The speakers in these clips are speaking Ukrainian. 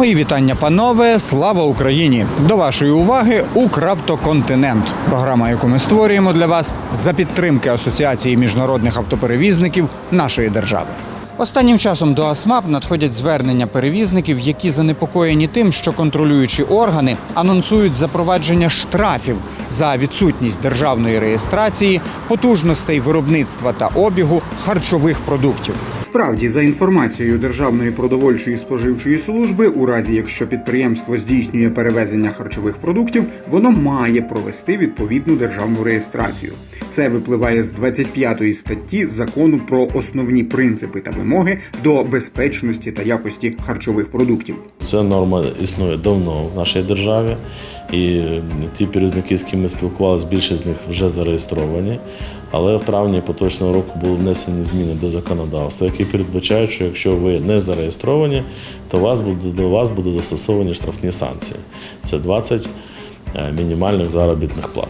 Мої вітання, панове! Слава Україні! До вашої уваги Укравтоконтинент. Програма, яку ми створюємо для вас за підтримки Асоціації міжнародних автоперевізників нашої держави. Останнім часом до АСМАП надходять звернення перевізників, які занепокоєні тим, що контролюючі органи анонсують запровадження штрафів за відсутність державної реєстрації, потужностей виробництва та обігу харчових продуктів. Справді, за інформацією Державної продовольчої споживчої служби, у разі якщо підприємство здійснює перевезення харчових продуктів, воно має провести відповідну державну реєстрацію. Це випливає з 25 статті закону про основні принципи та вимоги до безпечності та якості харчових продуктів. Ця норма існує давно в нашій державі, і ті перевізники, з ким ми спілкувалися, більшість з них вже зареєстровані. Але в травні поточного року були внесені зміни до законодавства, які передбачають, що якщо ви не зареєстровані, то вас буде, до вас будуть застосовані штрафні санкції. Це 20 е, мінімальних заробітних плат.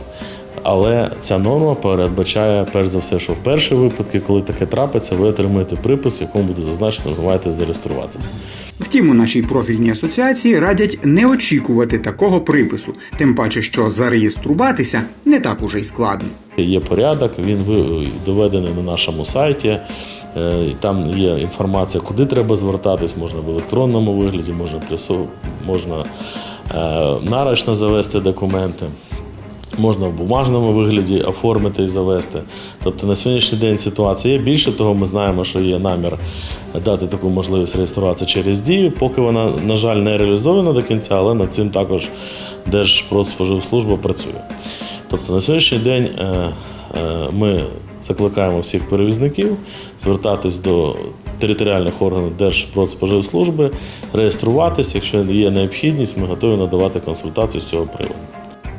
Але ця норма передбачає, перш за все, що в перші випадки, коли таке трапиться, ви отримаєте припис, в якому буде зазначено, що ви маєте зареєструватися. Втім, у нашій профільній асоціації радять не очікувати такого припису, тим паче, що зареєструватися не так уже й складно. Є порядок, він доведений на нашому сайті. Е, Там є інформація, куди треба звертатись, можна в електронному вигляді, можна можна е, нарочно завести документи. Можна в бумажному вигляді оформити і завести. Тобто на сьогоднішній день ситуація є. Більше того, ми знаємо, що є намір дати таку можливість реєструватися через дію. Поки вона, на жаль, не реалізована до кінця, але над цим також Держпродспоживслужба працює. Тобто на сьогоднішній день е, е, ми закликаємо всіх перевізників звертатись до територіальних органів Держпродспоживслужби, реєструватись. Якщо є необхідність, ми готові надавати консультацію з цього приводу.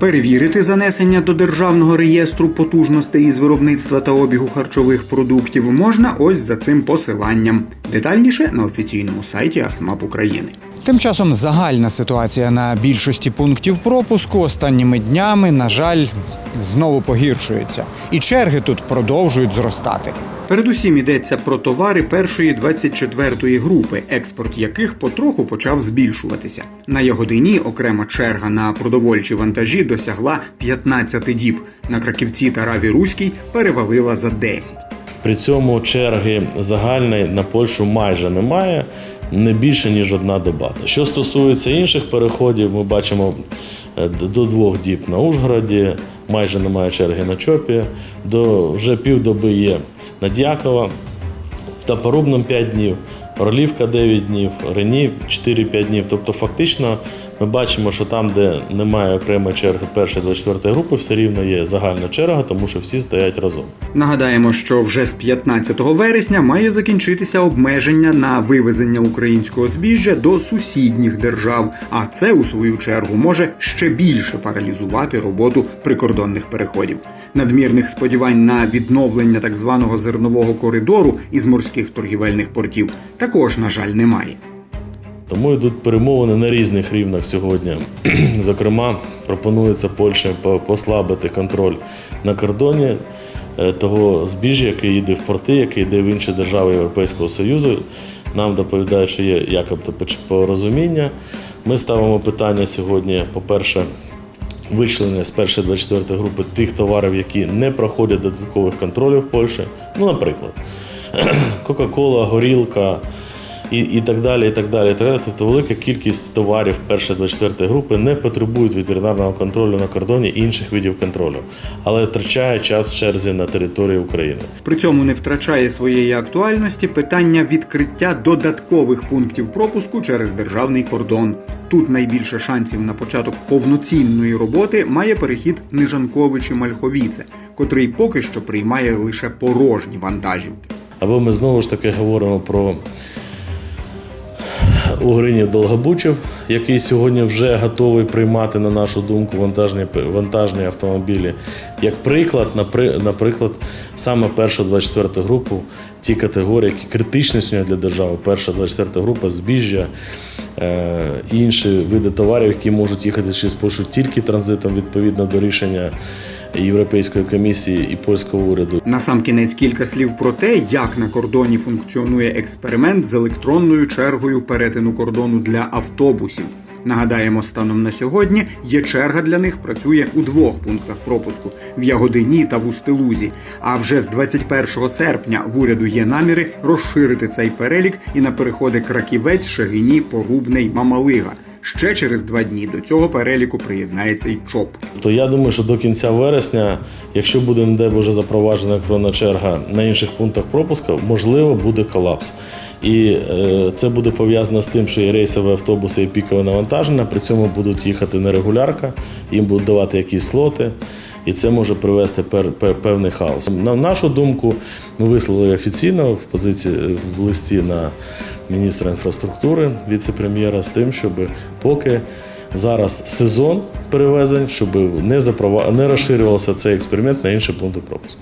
Перевірити занесення до державного реєстру потужностей із виробництва та обігу харчових продуктів можна ось за цим посиланням. Детальніше на офіційному сайті АСМАП України. Тим часом загальна ситуація на більшості пунктів пропуску останніми днями, на жаль, знову погіршується, і черги тут продовжують зростати. Передусім йдеться про товари першої 24-ї групи, експорт яких потроху почав збільшуватися. На Ягодині окрема черга на продовольчі вантажі досягла 15 діб. На Краківці та Раві Руській перевалила за 10. При цьому черги загальної на Польщу майже немає, не більше ніж одна доба. Що стосується інших переходів, ми бачимо е, до двох діб на Ужгороді, майже немає черги на Чопі, до вже півдоби є на Дякова, та Порубном 5 днів, Орлівка 9 днів, Рені 4-5 днів. Тобто, фактично, ми бачимо, що там, де немає окремої черги першої 24 групи, все рівно є загальна черга, тому що всі стоять разом. Нагадаємо, що вже з 15 вересня має закінчитися обмеження на вивезення українського збіжжя до сусідніх держав, а це у свою чергу може ще більше паралізувати роботу прикордонних переходів. Надмірних сподівань на відновлення так званого зернового коридору із морських торгівельних портів також, на жаль, немає. Тому йдуть перемовини на різних рівнях сьогодні. Зокрема, пропонується Польщі послабити контроль на кордоні е, того збіжжя, який йде в порти, який йде в інші держави Європейського Союзу. Нам доповідають, що є якобто порозуміння. Ми ставимо питання сьогодні, по-перше, вичленення з першої 24 групи тих товарів, які не проходять додаткових контролів в Польщі. Ну, наприклад, Кока-Кола, горілка і, і так далі. і так далі, і так далі. Тобто велика кількість товарів першої 24 групи не потребують ветеринарного контролю на кордоні інших видів контролю, але втрачає час в черзі на території України. При цьому не втрачає своєї актуальності питання відкриття додаткових пунктів пропуску через державний кордон. Тут найбільше шансів на початок повноцінної роботи має перехід Нижанковичі Мальховіце, котрий поки що приймає лише порожні вантажівки. Або ми знову ж таки говоримо про Угринів Долгобучів, який сьогодні вже готовий приймати, на нашу думку, вантажні, вантажні автомобілі. Як приклад, наприклад, саме першу 24 групу, ті категорії, які критичні сьогодні для держави, перша 24 група, збіжжя, е, інші види товарів, які можуть їхати через Польщу тільки транзитом відповідно до рішення Європейської комісії і польського уряду. Насамкінець кілька слів про те, як на кордоні функціонує експеримент з електронною чергою перетину кордону для автобусів. Нагадаємо, станом на сьогодні є черга для них працює у двох пунктах пропуску в Ягодині та в Устилузі. А вже з 21 серпня в уряду є наміри розширити цей перелік і на переходи Краківець, Шагині, Порубний, Мамалига. Ще через два дні до цього переліку приєднається й ЧОП. То я думаю, що до кінця вересня, якщо буде, не дай Боже, запроваджена електронна черга на інших пунктах пропуску, можливо, буде колапс. І е, це буде пов'язано з тим, що і рейсові автобуси і пікове навантаження, при цьому будуть їхати нерегулярка, їм будуть давати якісь слоти. І це може привести пер, певний хаос. На нашу думку, ми висловили офіційно в позиції в листі на міністра інфраструктури, віце-прем'єра з тим, щоб поки зараз сезон перевезень, щоб не запрова... не розширювався цей експеримент на інші пункти пропуску.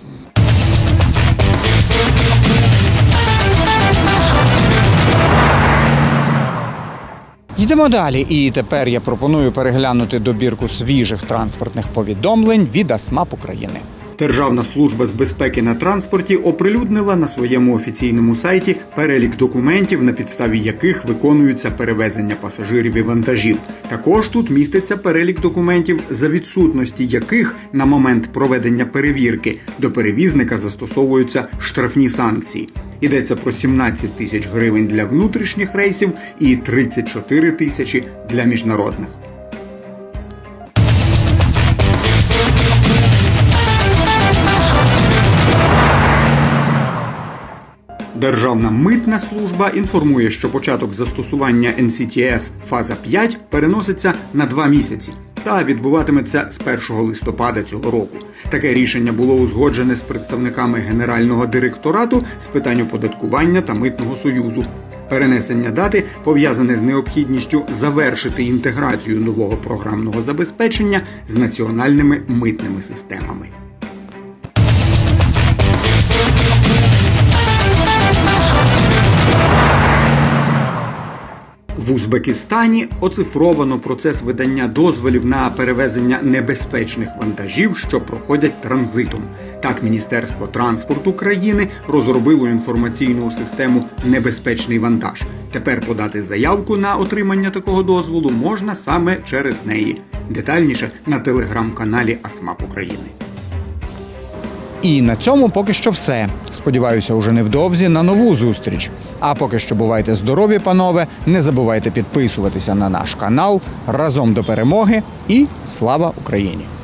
Йдемо далі, і тепер я пропоную переглянути добірку свіжих транспортних повідомлень від АСМАП України. Державна служба з безпеки на транспорті оприлюднила на своєму офіційному сайті перелік документів, на підставі яких виконуються перевезення пасажирів і вантажів. Також тут міститься перелік документів, за відсутності яких на момент проведення перевірки до перевізника застосовуються штрафні санкції. Йдеться про 17 тисяч гривень для внутрішніх рейсів і 34 тисячі для міжнародних. Державна митна служба інформує, що початок застосування NCTS фаза 5 переноситься на два місяці та відбуватиметься з 1 листопада цього року. Таке рішення було узгоджене з представниками Генерального директорату з питань оподаткування та митного союзу. Перенесення дати пов'язане з необхідністю завершити інтеграцію нового програмного забезпечення з національними митними системами. В Узбекистані оцифровано процес видання дозволів на перевезення небезпечних вантажів, що проходять транзитом. Так, Міністерство транспорту країни розробило інформаційну систему Небезпечний вантаж. Тепер подати заявку на отримання такого дозволу можна саме через неї. Детальніше на телеграм-каналі АСМАП України. І на цьому поки що все. Сподіваюся, уже невдовзі на нову зустріч. А поки що бувайте здорові, панове. Не забувайте підписуватися на наш канал разом до перемоги і слава Україні!